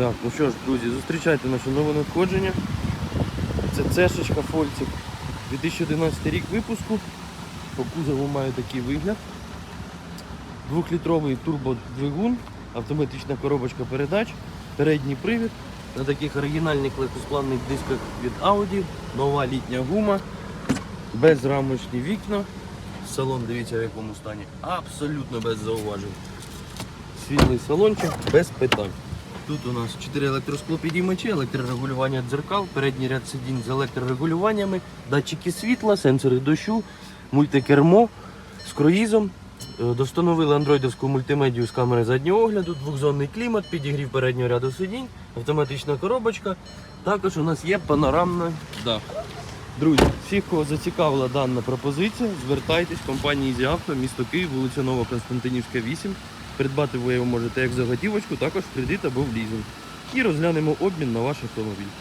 Так, ну що ж, друзі, зустрічайте наше нове надходження. Це цешечка Фольцик. 2011 рік випуску. По кузову має такий вигляд. Двохлітровий турбодвигун, автоматична коробочка передач, передній привід. На таких оригінальних легкосплавних дисках від Audi, нова літня гума, безрамочні вікна. Салон, дивіться в якому стані. Абсолютно без зауважень. Світлий салончик без питань. Тут у нас 4 електросклопідіймачі, електрорегулювання дзеркал, передній ряд сидінь з електрорегулюваннями, датчики світла, сенсори дощу, мультикермо з круїзом. Е, Достановили андроїдовську мультимедію з камери заднього огляду, двохзонний клімат, підігрів переднього ряду сидінь, автоматична коробочка. Також у нас є панорамний дах. Друзі, всіх, кого зацікавила дана пропозиція, звертайтесь компанії «Ізі Авто», місто Київ, вулиця Новоконстантинівська, 8. Придбати ви його можете як за готівочку, також в кредит або в лізинг. І розглянемо обмін на ваш автомобіль.